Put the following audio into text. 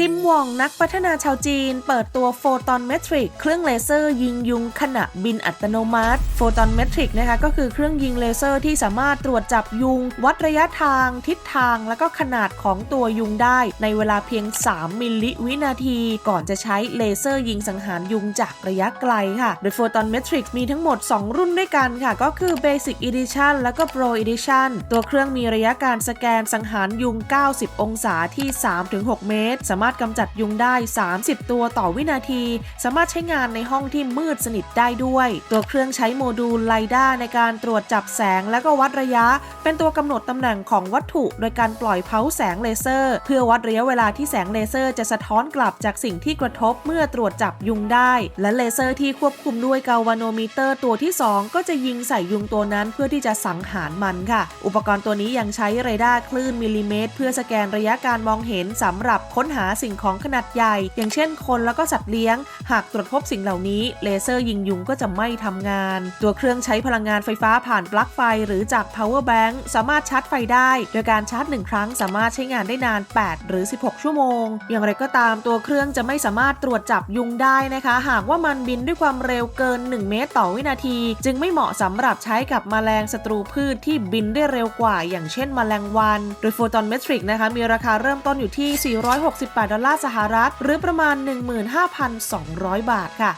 จิมหว่องนักพัฒนาชาวจีน เปิดตัวโฟตอนเมทริกเครื่องเลเซอร์ยิงยุงขณะบินอัตโนมัติโฟตอนเมทริกนะคะก็คือเครื่องยิงเลเซอร์ที่สามารถตรวจจับยุง วัดระยะทาง ทิศทาง และก็ขนาดของตัวยุงได้ ในเวลาเพียง 3 มิลลิวินาที ก่อนจะใช้เลเซอร์ยิงสังหารยุงจากระยะไกลค่ะ โดยโฟตอนเมทริกมีทั้งหมด 2 รุ่นด้วยกันค่ะ ก็คือ Basic Edition แล้วก็ Pro Edition ตัวเครื่องมีระยะการสแกนสังหารยุง 90 องศาที่ 3-6 เมตร สามารถกำจัดยุงได้ 30 ตัวต่อวินาที สามารถใช้งานในห้องที่มืดสนิทได้ด้วย ตัวเครื่องใช้โมดูลไลด้าในการตรวจจับแสงและก็วัดระยะ เป็นตัวกำหนดตำแหน่งของวัตถุ โดยการปล่อยเผาแสงเลเซอร์ เพื่อวัดระยะเวลาที่แสงเลเซอร์จะสะท้อนกลับจากสิ่งที่กระทบเมื่อตรวจจับยุงได้ และเลเซอร์ที่ควบคุมด้วยกาวาโนมิเตอร์ตัวที่ 2 ก็จะยิงใส่ยุงตัวนั้นเพื่อที่จะสังหารมันค่ะ อุปกรณ์ตัวนี้ยังใช้เรดาร์คลื่นมิลลิเมตร เพื่อสแกนระยะการมองเห็นสำหรับค้นหาสิ่งของขนาดใหญ่ อย่างเช่นคนแล้วก็สัตว์เลี้ยง หากตรวจพบสิ่งเหล่านี้ เลเซอร์ยิงยุงก็จะไม่ทำงาน ตัวเครื่องใช้พลังงานไฟฟ้าผ่านปลั๊กไฟหรือจาก power bank สามารถชาร์จไฟได้ โดยการชาร์จหนึ่งครั้งสามารถใช้งานได้นาน 8 หรือ 16 ชั่วโมง อย่างไรก็ตามตัวเครื่องจะไม่สามารถตรวจจับยุงได้นะคะ หากว่ามันบินด้วยความเร็วเกิน 1 เมตรต่อวินาที จึงไม่เหมาะสำหรับใช้กับแมลงศัตรูพืชที่บินได้เร็วกว่า อย่างเช่นแมลงวัน โดยโฟตอนเมทริกนะคะมีราคาเริ่มต้นอยู่ที่ 468 ดอลลาร์สหรัฐ หรือประมาณ 15,200 100 บาทค่ะ